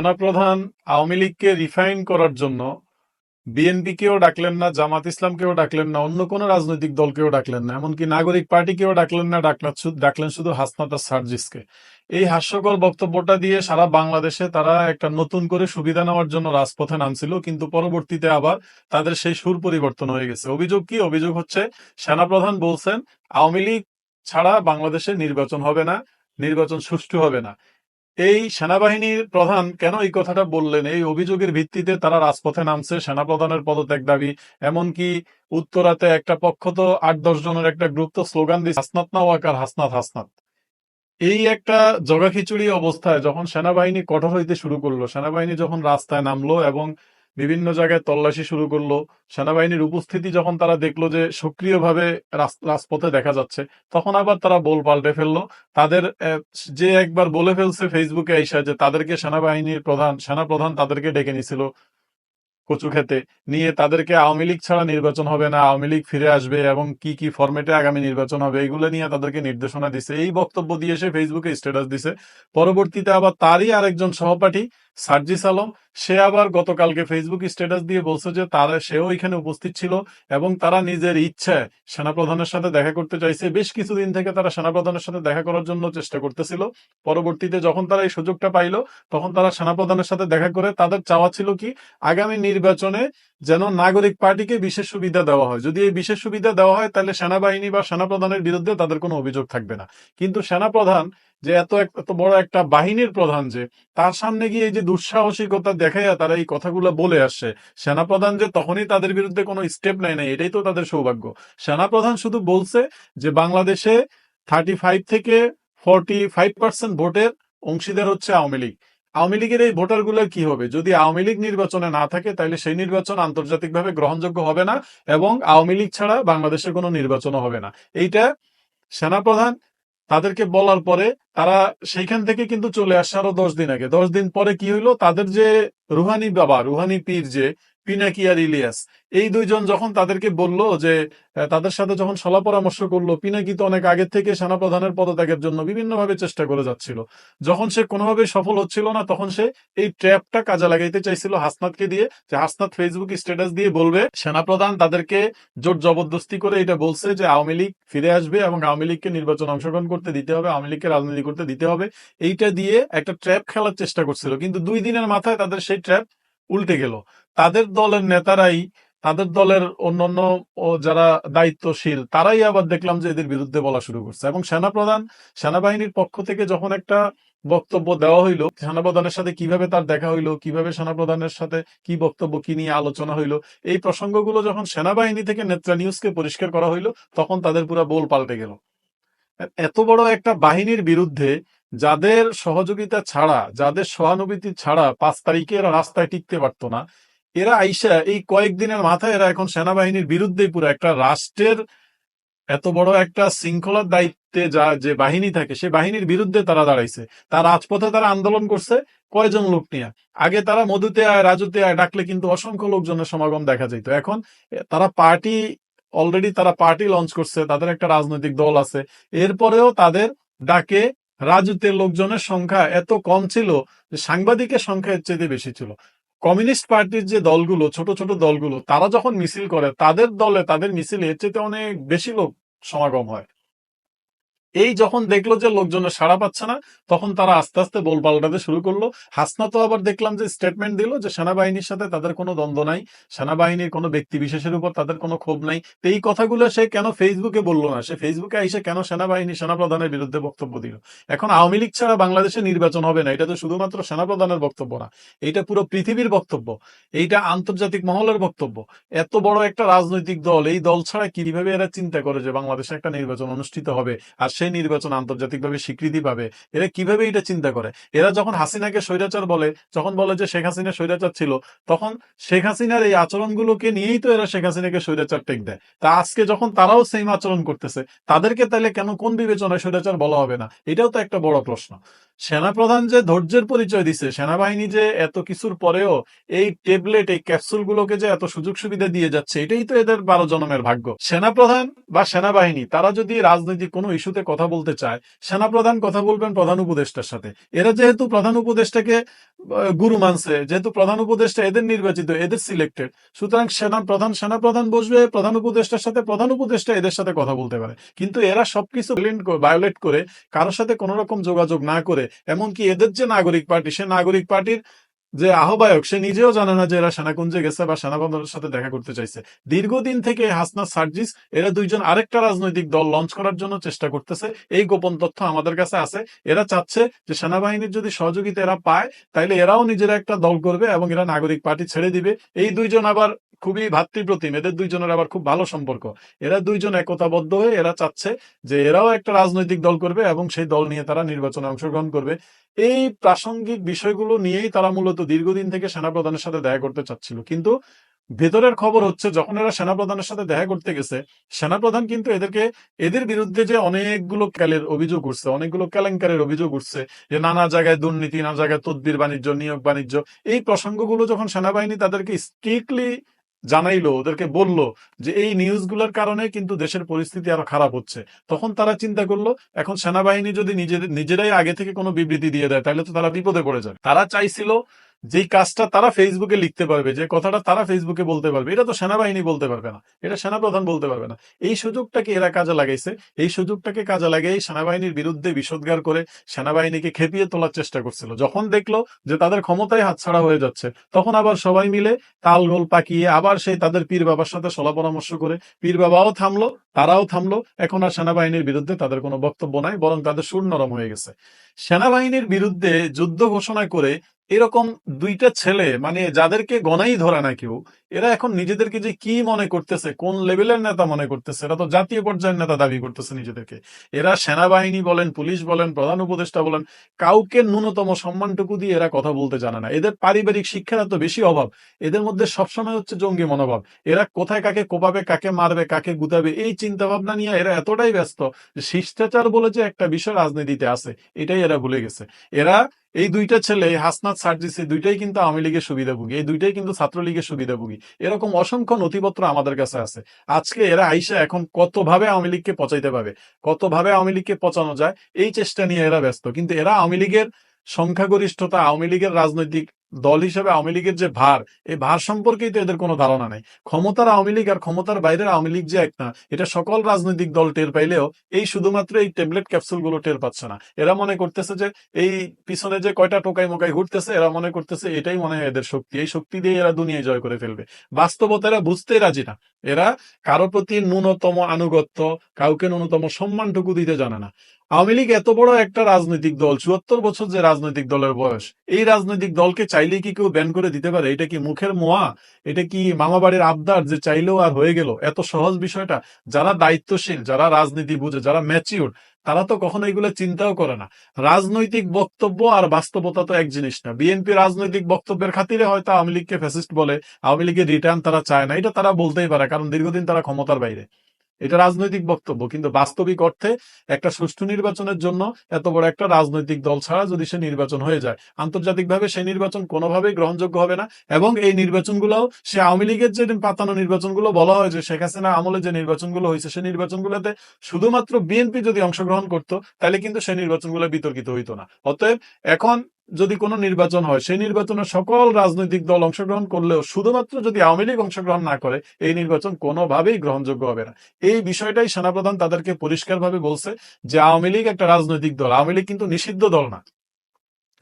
সেনাপ্রধান আওয়ামী লীগকে রিফাইন করার জন্য বিএনপিকেও ডাকলেন না, জামাত ইসলামকেও ডাকলেন না, অন্য কোনো রাজনৈতিক দলকেও ডাকলেন না, এমনকি নাগরিক পার্টিকেও ডাকলেন না ডাকলেন ডাকলেন শুধু হাসনাত সার্জিসকে। এই হাস্যকর বক্তব্যটা দিয়ে সারা বাংলাদেশে তারা একটা নতুন করে সুবিধা নেওয়ার জন্য রাজপথে নামছিল, কিন্তু পরবর্তীতে আবার তাদের সেই সুর পরিবর্তন হয়ে গেছে। অভিযোগ কি? অভিযোগ হচ্ছে, সেনাপ্রধান বলছেন, আওয়ামী লীগ ছাড়া বাংলাদেশে নির্বাচন হবে না, নির্বাচন সুষ্ঠু হবে না। এই সেনাবাহিনীর প্রধান কেন এই কথাটা বললেন? এই অভিযোগের ভিত্তিতে তারা রাজপথে নামছে, সেনাপ্রধানের পদত্যাগ দাবি। এমনকি উত্তরাতে একটা পক্ষ তো আট, দশ জনের একটা গ্রুপ তো স্লোগান দিচ্ছে, হাসনাত না ওয়াকার, হাসনাত হাসনাত। এই একটা জগাখিচুড়ি অবস্থায় যখন সেনাবাহিনী কঠোর হইতে শুরু করল, সেনাবাহিনী যখন রাস্তায় নামলো এবং বিভিন্ন জায়গায় তল্লাশি শুরু করল। সেনাবাহিনীর উপস্থিতি যখন তারা দেখল যে সক্রিয়ভাবে রাজপথে দেখা যাচ্ছে, তখন আবার তারা বল পাল্টে ফেলল। তাদের যে একবার বলে ফেলছে ফেসবুকে আইসা যে তাদেরকে সেনাবাহিনীর প্রধান সেনা প্রধান তাদেরকে ডেকে নিছিল কচু খেতে। নিয়ে তাদেরকে আওয়ামী লীগ ছাড়া নির্বাচন হবে না, আওয়ামী লীগ ফিরে আসবে এবং কি কি ফরম্যাটে আগামী নির্বাচন হবে, এগুলো নিয়ে তাদেরকে নির্দেশনা দিছে। এই বক্তব্য দিয়ে সে ফেসবুকে স্ট্যাটাস দিছে। পরবর্তীতে আবার তারই আরেকজন সহপাঠী সার্জিস আলম, সে আবার গতকালকে ফেসবুক স্ট্যাটাস দিয়ে বলছে যে তারা, সেও এখানে উপস্থিত ছিল এবং তারা নিজের ইচ্ছায় সেনাপ্রধানের সাথে দেখা করতে চাইছে। বেশ কিছুদিন থেকে তারা সেনাপ্রধানের সাথে দেখা করার জন্য চেষ্টা করতেছিল। পরবর্তীতে যখন তারা এই সুযোগটা পাইলো, তখন তারা সেনাপ্রধানের সাথে দেখা করে তাদের চাওয়া ছিল কি, আগামী নির্বাচনে যেন নাগরিক পার্টিকে বিশেষ সুবিধা দেওয়া হয়। যদি এই বিশেষ সুবিধা দেওয়া হয়, তাহলে সেনাবাহিনী বা সেনাপ্রধানের বিরুদ্ধে তাদের কোনো অভিযোগ থাকবে না। কিন্তু সেনাপ্রধান যে এত এত বড় একটা বাহিনীর প্রধান যে, তার সামনে গিয়ে এই যে দুঃসাহসিকতা দেখাইয়া তারা এই কথাগুলো বলে আসছে। সেনাপ্রধান যে তখনই তাদের বিরুদ্ধে কোনো স্টেপ নেয় নাই, এটাই তো তাদের সৌভাগ্য। সেনাপ্রধান শুধু বলছে যে, বাংলাদেশে থার্টি ফাইভ থেকে ফর্টি ফাইভ পার্সেন্ট ভোটের অংশীদার হচ্ছে আওয়ামী লীগ। আওয়ামী লীগের এই ভোটারগুলোর কি হবে? যদি আওয়ামী লীগ নির্বাচনে না থাকে, তাহলে সেই নির্বাচন আন্তর্জাতিকভাবে গ্রহণযোগ্য হবে না এবং আওয়ামী লীগ ছাড়া বাংলাদেশে কোনো নির্বাচনও হবে না। এইটা সেনাপ্রধান তাদেরকে বলার পরে তারা সেইখান থেকে কিন্তু চলে আসছে আরও দশ দিন আগে। দশ দিন পরে কি হইল? তাদের যে রুহানি বাবা, রুহানি পীর যে পিনাকি আর ইলিয়াস। এই দুইজন যখন তাদেরকে বলল যে তাদের সাথে যখন সলা পরামর্শ করল পিনাকি তো অনেক আগে থেকে সেনাপ্রধানের পদত্যাগের জন্য বিভিন্নভাবে চেষ্টা করে যাচ্ছিল। যখন সে কোনোভাবে সফল হচ্ছিল না, তখন সে এই ট্র্যাপটা কাজে লাগাইতে চাইছিল হাসনাতকে দিয়ে, যে হাসনাত ফেসবুক স্ট্যাটাস দিয়ে বলবে, সেনাপ্রধান তাদেরকে জোর জবরদস্তি করে এটা বলছে যে, আওয়ামী লীগ ফিরে আসবে এবং আওয়ামী লীগকে নির্বাচন অংশগ্রহণ করতে দিতে হবে, আওয়ামী লীগকে রাজনীতি করতে দিতে হবে। এইটা দিয়ে একটা ট্র্যাপ খেলার চেষ্টা করছিল। কিন্তু দুই দিনের মাথায় তাদের সেই ট্র্যাপ উল্টে গেল। তাদের দলের নেতারাই, তাদের দলের অন্যান্য যারা দায়িত্বশীল, তারাই আবার দেখলাম যে এদের বিরুদ্ধে বলা শুরু করছে। এবং সেনাপ্রধান, সেনাবাহিনীর পক্ষ থেকে যখন একটা বক্তব্য দেওয়া হইল, সেনাপ্রধানের সাথে কীভাবে তার দেখা হইল, কীভাবে সেনাপ্রধানের সাথে কি বক্তব্য, কি নিয়ে আলোচনা হইল, এই প্রসঙ্গগুলো যখন সেনাবাহিনী থেকে নেত্রা নিউজকে পরিষ্কার করা হইল, তখন তাদের পুরো বোল পাল্টে গেল। এত বড় একটা বাহিনীর বিরুদ্ধে যাদের সহযোগিতা ছাড়া, যাদের সহানুভূতি ছাড়া পাঁচ তারিখে এরা রাস্তায় টিকতে পারতো না, এরা আইসা এই কয়েকদিনের মাথায় এরা এখন সেনাবাহিনীর বিরুদ্ধে পুরো একটা রাষ্ট্রের এত বড় একটা শৃঙ্খলার দায়িত্বে যা, যে বাহিনী থাকে, সে বাহিনীর বিরুদ্ধে তারা দাঁড়াইছে। তার রাজপথে তারা আন্দোলন করছে কয়জন লোক নিয়ে? আগে তারা মধুতে আয়, রাজুতে আয়, ডাকলে কিন্তু অসংখ্য লোকজনের সমাগম দেখা যেত এখন তারা পার্টি অলরেডি তারা পার্টি লঞ্চ করছে, তাদের একটা রাজনৈতিক দল আছে। এরপরেও তাদের ডাকে রাজুতের লোকজনের সংখ্যা এত কম ছিল যে সাংবাদিকের সংখ্যা এর চেয়ে বেশি ছিল। কমিউনিস্ট পার্টির যে দলগুলো, ছোট ছোট দলগুলো, তারা যখন মিছিল করে, তাদের দলে তাদের মিছিলে এর চেয়ে অনেক বেশি লোক সমাগম হয়। এই যখন দেখল যে লোকজনের সাড়া পাচ্ছে না, তখন তারা আস্তে আস্তে বল পাল্টাতে শুরু করল। হাসনা তো আবার দেখলাম যে স্টেটমেন্ট দিল যে সেনাবাহিনীর সাথে তাদের কোনো দ্বন্দ্ব নাই, সেনাবাহিনীর কোনো ব্যক্তি বিশেষের উপর তাদের কোনো ক্ষোভ নাই। তো এই কথাগুলো সে কেন ফেসবুকে বলল না? সে ফেসবুকে এসে কেন সেনাবাহিনী সেনাপ্রধানের বিরুদ্ধে বক্তব্য দিল? এখন আওয়ামী লীগ ছাড়া বাংলাদেশে নির্বাচন হবে না, এটা তো শুধুমাত্র সেনাপ্রধানের বক্তব্য না, এইটা পুরো পৃথিবীর বক্তব্য, এইটা আন্তর্জাতিক মহলের বক্তব্য। এত বড় একটা রাজনৈতিক দল, এই দল ছাড়া কীভাবে এরা চিন্তা করে যে বাংলাদেশে একটা নির্বাচন অনুষ্ঠিত হবে? আর সেই নির্বাচন আন্তর্জাতিকভাবে স্বীকৃতি পাবে, এরা কীভাবে এটা চিন্তা করে? এরা যখন হাসিনাকে স্বৈরাচার বলে, যখন বলে যে শেখ হাসিনা স্বৈরাচার ছিল, তখন শেখ হাসিনার এই আচরণগুলোকে নিয়েই তো এরা শেখ হাসিনাকে স্বৈরাচার টেক দেয়। তা আজকে যখন তারাও সেম আচরণ করতেছে, তাদেরকে তাহলে কেন কোন বিবেচনায় স্বৈরাচার বলা হবে না? এটাও তো একটা বড় প্রশ্ন। সেনাপ্রধান যে ধৈর্যের পরিচয় দিছে, সেনাবাহিনী যে এত কিছুর পরেও এই ট্যাবলেট এই ক্যাপসুল গুলোকে যে এত সুযোগ সুবিধা দিয়ে যাচ্ছে, এটাই তো এদের বারো জনমের ভাগ্য। সেনাপ্রধান বা সেনাবাহিনী, তারা যদি রাজনৈতিক কোনো ইস্যুতে কথা বলতে চায়, সেনাপ্রধান কথা বলবেন প্রধান উপদেষ্টার সাথে। এরা যেহেতু প্রধান উপদেষ্টাকে গুরু মানছে। যেহেতু প্রধান উপদেষ্টা এদের নির্বাচিত, এদের সিলেক্টেড সুতরাং সেনা প্রধান সেনা প্রধান বসবে, প্রধান উপদেষ্টার সাথে প্রধান উপদেষ্টা এদের সাথে কথা বলতে পারে। কিন্তু এরা সবকিছু ভায়োলেট করে, কারোর সাথে কোনো রকম যোগাযোগ না করে, এমনকি এদের যে নাগরিক পার্টি, সে নাগরিক পার্টির যে আহ্বায়ক, সে নিজেও জানে না যে এরা সেনাকুঞ্জে গেছে বা সেনাবন্দরের সাথে দেখা করতে চাইছে। দীর্ঘদিন থেকে হাসনা সার্জিস, এরা দুইজন আরেকটা রাজনৈতিক দল লঞ্চ করার জন্য চেষ্টা করতেছে। এই গোপন তথ্য আমাদের কাছে আছে। এরা চাচ্ছে যে সেনাবাহিনীর যদি সহযোগিতা এরা পায়, তাইলে এরাও নিজেরা একটা দল করবে এবং এরা নাগরিক পার্টি ছেড়ে দিবে। এই দুইজন আবার খুবই ভাতৃপ্রতিম। এদের দুইজনের আবার খুব ভালো সম্পর্ক। এরা দুইজন একতাবদ্ধ হয়ে এরা চাচ্ছে যে এরাও একটা রাজনৈতিক দল করবে এবং সেই দল নিয়ে তারা নির্বাচনে অংশগ্রহণ করবে। এই প্রাসঙ্গিক বিষয়গুলো নিয়েই তারা মূলত দীর্ঘদিন থেকে সেনাপ্রধানের সাথে দেখা করতে চাচ্ছিল। কিন্তু ভেতরের খবর হচ্ছে, যখন এরা সেনাপ্রধানের সাথে দেখা করতে গেছে, সেনাপ্রধান কিন্তু এদেরকে, এদের বিরুদ্ধে যে অনেকগুলো ক্যালের অভিযোগ উঠছে, অনেকগুলো কেলেঙ্কারের অভিযোগ উঠছে যে নানা জায়গায় দুর্নীতি, নানা জায়গায় তদবির বাণিজ্য, নিয়োগ বাণিজ্য, এই প্রসঙ্গগুলো যখন সেনাবাহিনী তাদেরকে স্ট্রিক্টলি জানাইলো, ওদেরকে বলল যে, এই নিউজগুলোর কারণে কিন্তু দেশের পরিস্থিতি আরও খারাপ হচ্ছে। তখন তারা চিন্তা করল, এখন সেনাবাহিনী যদি নিজেদের, নিজেরাই আগে থেকে কোনো বিবৃতি দিয়ে দেয়, তাহলে তো তারা বিপদে পড়ে যায় তারা চাইছিল যেই কাজটা তারা ফেসবুকে লিখতে পারবে, যে কথাটা তারা ফেসবুকে বলতে পারবে, এটা তো সেনাবাহিনী বলতে পারবে না, এটা সেনাপ্রধান বলতে পারবে না। এই সুযোগটাকে এরা কাজে লাগাইছে, এই সুযোগটাকে কাজে লাগিয়ে সেনাবাহিনীর বিরুদ্ধে বিষোদ্গার করে সেনাবাহিনীকে খেপিয়ে তোলার চেষ্টা করছিল। যখন দেখল যে তাদের ক্ষমতায় হাতছাড়া হয়ে যাচ্ছে, তখন আবার সবাই মিলে তাল গোল পাকিয়ে আবার সেই তাদের পীর বাবার সাথে সলা পরামর্শ করে, পীর বাবাও থামলো, তারাও থামলো, এখন আর সেনাবাহিনীর বিরুদ্ধে তাদের কোনো বক্তব্য নাই, বরং তাদের সুর নরম হয়ে গেছে। সেনাবাহিনীর বিরুদ্ধে যুদ্ধ ঘোষণা করে এরকম দুইটা ছেলে মানে যাদেরকে গনাই ধরে না কেউ, এরা এখন নিজেদেরকে যে কি মনে করতেছে, কোন লেভেলের নেতা মনে করতেছে, এরা তো জাতীয় পর্যায়ের নেতা দাবি করতেছে নিজেদেরকে। এরা সেনাবাহিনী বলেন, পুলিশ বলেন, প্রধান উপদেষ্টা বলেন, কাউকে ন্যূনতম সম্মানটুকু দিয়ে এরা কথা বলতে জানে না। এদের পারিবারিক শিক্ষার এত বেশি অভাব, এদের মধ্যে সবসময় হচ্ছে জঙ্গি মনোভাব। এরা কোথায় কাকে কোপাবে, কাকে মারবে, কাকে গুতাবে, এই চিন্তা ভাবনা নিয়ে এরা এতটাই ব্যস্ত শিষ্টাচার বলে যে একটা বিষয় রাজনীতিতে আছে, এটাই এরা ভুলে গেছে। এরা এই দুইটা ছেলে, হাসনাত, সার্জিস, এই দুইটাই কিন্তু আওয়ামী লীগের সুবিধাভোগী। এই দুইটাই কিন্তু ছাত্রলীগের সুবিধাভোগী। এরকম অসংখ্য নথিপত্র আমাদের কাছে আছে। আজকে এরা আইসা এখন কতভাবে আওয়ামী লীগকে পচাইতে পারবে কতভাবে আওয়ামী লীগকে পচানো যায়, এই চেষ্টা নিয়ে এরা ব্যস্ত। কিন্তু এরা আওয়ামী লীগের সংখ্যাগরিষ্ঠতা, আওয়ামী লীগের রাজনৈতিক দল হিসেবে আওয়ামী লীগের যে ভার, এই ভার সম্পর্কেই তো এদের কোনো ধারণা নেই। ক্ষমতার আওয়ামী লীগ আর ক্ষমতার বাইরের আওয়ামী লীগ যে এক না এটা সকল রাজনৈতিক দল টের পাইলেও এই শুধুমাত্র এই ট্যাবলেট ক্যাপসুলগুলো টের পাচ্ছে না। এরা মনে করতেছে যে এই পিছনে যে কয়টা টোকাই মোকাই ঘুরতেছে, এরা মনে করতেছে এটাই মনে হয় এদের শক্তি। এই শক্তি দিয়ে এরা দুনিয়ায় জয় করে ফেলবে। বাস্তবতা এরা বুঝতেই রাজি না। এরা কারও প্রতি ন্যূনতম আনুগত্য, কাউকে ন্যূনতম সম্মানটুকু দিতে জানে না। আওয়ামী লীগ এত বড় একটা রাজনৈতিক দল, চুয়াত্তর বছর যে রাজনৈতিক দলের বয়স, এই রাজনৈতিক দলকে চাইলে কি কেউ ব্যান করে দিতে পারে? এটা কি মুখের মোয়া? এটা কি মামাবাড়ির আবদার যে চাইলেও আর হয়ে গেল? এত সহজ বিষয়টা। যারা দায়িত্বশীল, যারা রাজনীতি বুঝে, যারা ম্যাচিউর তারা তো কখনো এগুলো চিন্তাও করে না। রাজনৈতিক বক্তব্য আর বাস্তবতা তো এক জিনিস না। বিএনপি রাজনৈতিক বক্তব্যের খাতিরে হয়তো আওয়ামী লীগকে ফ্যাসিস্ট বলে, আওয়ামী লীগের রিটার্ন তারা চায় না। এটা তারা বলতেই পারে, কারণ দীর্ঘদিন তারা ক্ষমতার বাইরে। এটা রাজনৈতিক বক্তব্য, কিন্তু বাস্তবিক অর্থে একটা সুষ্ঠু নির্বাচনের জন্য এত বড় একটা রাজনৈতিক দল ছাড়া যদি সে নির্বাচন হয়ে যায়, আন্তর্জাতিকভাবে সেই নির্বাচন কোনোভাবেই গ্রহণযোগ্য হবে না এবং এই নির্বাচনগুলো সে আওয়ামী লীগের যে পাতানো নির্বাচনগুলো বলা হয় যে শেখ হাসিনা আমলে যে নির্বাচনগুলো হয়েছে সেই নির্বাচনগুলোতে শুধুমাত্র বিএনপি যদি অংশগ্রহণ করতো, তাহলে কিন্তু সেই নির্বাচনগুলো বিতর্কিত হইতো না। অতএব এখন যদি কোনো নির্বাচন হয়, সেই নির্বাচনে সকল রাজনৈতিক দল অংশগ্রহণ করলেও শুধুমাত্র যদি আওয়ামী লীগ অংশগ্রহণ না করে, এই নির্বাচন কোনোভাবেই গ্রহণযোগ্য হবে না। এই বিষয়টাই সেনাপ্রধান তাদেরকে পরিষ্কারভাবে বলছে যে, আওয়ামী লীগ একটা রাজনৈতিক দল, আওয়ামী লীগ কিন্তু নিষিদ্ধ দল না।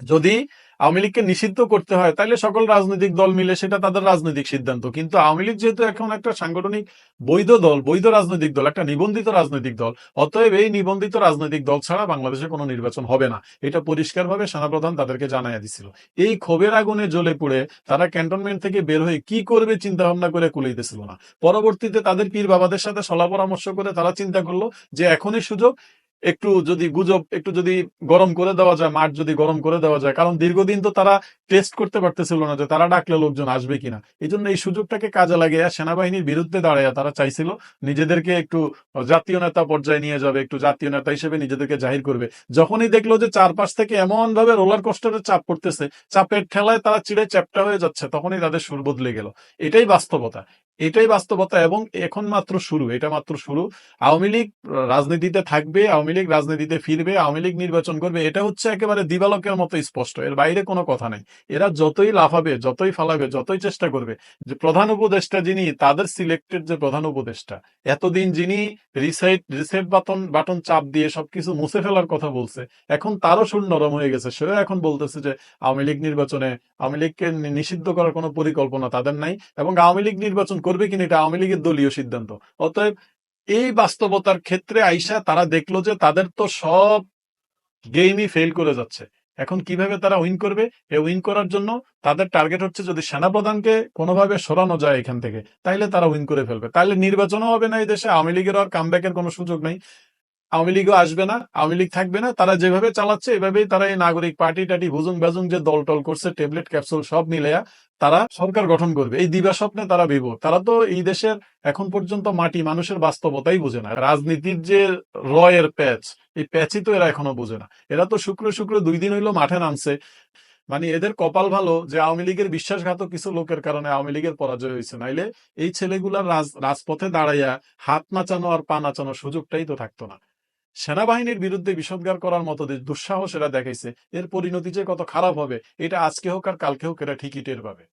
যদি আওয়ামী লীগকে নিষিদ্ধ করতে হয় তাহলে সকল রাজনৈতিক দল মিলে সেটা তাদের রাজনৈতিক সিদ্ধান্ত। কিন্তু আওয়ামী লীগ যেহেতু এখন একটা সাংগঠনিক বৈধ দল, বৈধ রাজনৈতিক দল, একটা নিবন্ধিত রাজনৈতিক দল, অতএব এই নিবন্ধিত রাজনৈতিক দল ছাড়া বাংলাদেশে কোনো নির্বাচন হবে না। এটা পরিষ্কারভাবে সেনাপ্রধান তাদেরকে জানাইয়া দিছিল। এই ক্ষোভের আগুনে জ্বলে পুড়ে তারা ক্যান্টনমেন্ট থেকে বের হয়ে কি করবে চিন্তা ভাবনা করে কুলাইতেছিল না। পরবর্তীতে তাদের পীর বাবাদের সাথে সলা পরামর্শ করে তারা চিন্তা করল যে এখনই সুযোগ একটু যদি গুজব, একটু যদি গরম করে দেওয়া যায়, মাঠ যদি গরম করে দেওয়া যায়, কারণ দীর্ঘদিন তো তারা টেস্ট করতে পারতেছিল না যে তারা ডাকলে লোকজন আসবে কিনা। এই জন্য এই সুযোগটাকে কাজে লাগিয়ে সেনাবাহিনীর বিরুদ্ধে দাঁড়ায় তারা চাইছিল নিজেদেরকে একটু জাতীয় নেতা পর্যায়ে নিয়ে যাবে, একটু জাতীয় নেতা হিসেবে নিজেদেরকে জাহির করবে। যখনই দেখল যে চারপাশ থেকে এমন ভাবে রোলার কোস্টারের চাপ পড়তেছে, চাপের ঠেলায় তারা চিড়ে চ্যাপটা হয়ে যাচ্ছে, তখনই তাদের সুর বদলে গেল। এটাই বাস্তবতা। এটাই বাস্তবতা এবং এখন মাত্র শুরু, এটা মাত্র শুরু। আওয়ামী লীগ রাজনীতিতে থাকবে, আওয়ামী লীগ রাজনীতিতে ফিরবে, আওয়ামী লীগ নির্বাচন করবে, এটা হচ্ছে একেবারে দিবালকের মতো স্পষ্ট, এর বাইরে কোনো কথা নেই। এরা যতই লাফাবে, যতই ফালাবে, যতই চেষ্টা করবে, যে প্রধান উপদেষ্টা যিনি, তাদের সিলেক্টেড যে প্রধান উপদেষ্টা, এতদিন যিনি রিসাইট রিসেট বাটন বাটন চাপ দিয়ে সবকিছু মুছে ফেলার কথা বলছে, এখন তারও সুর নরম হয়ে গেছে। সেও এখন বলতেছে যে আওয়ামী লীগ নির্বাচনে, আওয়ামী লীগকে নিষিদ্ধ করার কোনো পরিকল্পনা তাদের নাই এবং আওয়ামী লীগ নির্বাচন করবে কিনা এটা আওয়ামী লীগের দলীয় সিদ্ধান্ত। অতএব এই বাস্তবতার ক্ষেত্রে আইসা তারা দেখল যে তাদের তো সব গেমই ফেল করে যাচ্ছে। এখন কীভাবে তারা উইন করবে? এ উইন করার জন্য তাদের টার্গেট হচ্ছে যদি সেনাপ্রধানকে কোনোভাবে সরানো যায় এখান থেকে, তাইলে তারা উইন করে ফেলবে। তাইলে নির্বাচনও হবে না এই দেশে, আওয়ামী লীগের আর কামব্যাকের কোনো সুযোগ নেই। আওয়ামী লীগও আসবে না, আওয়ামী লীগ থাকবে না, তারা যেভাবে চালাচ্ছে, এভাবেই তারা এই নাগরিক পার্টি টাটি ভুজুং বাজুং যে দল টল করছে, ট্যাবলেট, ক্যাপসুল সব মিলেয়া তারা সরকার গঠন করবে। এই দিবা স্বপ্নে তারা বিভোর। তারা তো এই দেশের এখন পর্যন্ত মাটি, মানুষের বাস্তবতাই বুঝে না। রাজনীতির যে রয়ের প্যাচ, এই প্যাচই তো এরা এখনও বুঝে না। এরা তো শুক্র শুক্র দুই দিন হইল মাঠে নামছে। মানে এদের কপাল ভালো যে আওয়ামী লীগের বিশ্বাসঘাতক কিছু লোকের কারণে আওয়ামী লীগের পরাজয় হয়েছে। নাইলে এই ছেলেগুলার রাজ, রাজপথে দাঁড়াইয়া হাত নাচানো আর পা নাচানোর সুযোগটাই তো থাকতো না। সেনাবাহিনীর বিরুদ্ধে বিষদগার করার মতো যে দুঃসাহস এরা দেখাইছে, এর পরিণতি যে কত খারাপ হবে, এটা আজকে হোক আর কালকে হোক এরা ঠিকই টের পাবে।